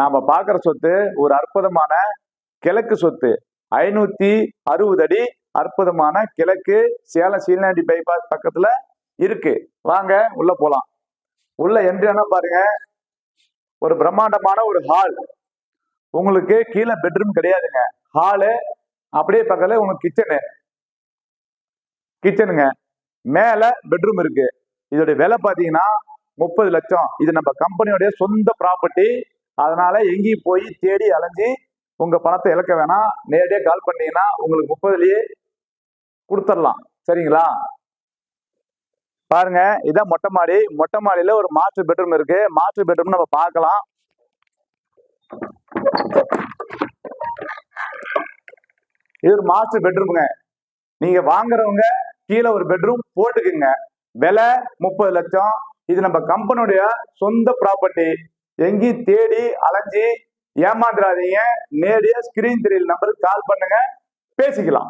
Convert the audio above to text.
நாம பார்க்குற சொத்து ஒரு அற்புதமான கிழக்கு சொத்து. ஐநூத்தி அறுபது அடி அற்புதமான கிழக்கு சேலம் சீலநாடி பைபாஸ் பக்கத்துல இருக்கு. வாங்க உள்ள போலாம். உள்ள என்ன பாருங்க. ஒரு பிரம்மாண்டமான ஒரு ஹால் உங்களுக்கு கீழே பெட்ரூம் கிடையாதுங்க. ஹாலு அப்படியே பக்கத்துல உங்களுக்கு கிச்சனு கிச்சனுங்க மேல பெட்ரூம் இருக்கு. இதோட விலை பாத்தீங்கன்னா முப்பது லட்சம். இது நம்ம கம்பெனியோடைய சொந்த ப்ராப்பர்ட்டி அதனால எங்கேயும் போய் தேடி அலைஞ்சி உங்க பணத்தை இழக்க வேணாம். நேரடியாக கால் பண்ணீங்கன்னா உங்களுக்கு முப்பதுலயே கொடுத்துடலாம் சரிங்களா? பாருங்க இதான் மொட்டை மாடி. மொட்டை மாடியில ஒரு மாஸ்டர் பெட்ரூம் இருக்கு. மாஸ்டர் பெட்ரூம் நம்ம பார்க்கலாம். இது ஒரு மாஸ்டர் பெட்ரூமுங்க நீங்க வாங்குறவங்க கீழே ஒரு பெட்ரூம் போட்டுக்குங்க. விலை முப்பது லட்சம். இது நம்ம கம்பெனியுடைய சொந்த ப்ராப்பர்ட்டி எங்கேயும் தேடி அலைஞ்சி ஏமாந்துடாதீங்க நேரடியாக ஸ்கிரீன் தெரியல நம்பருக்கு கால் பண்ணுங்க. பேசிக்கலாம்.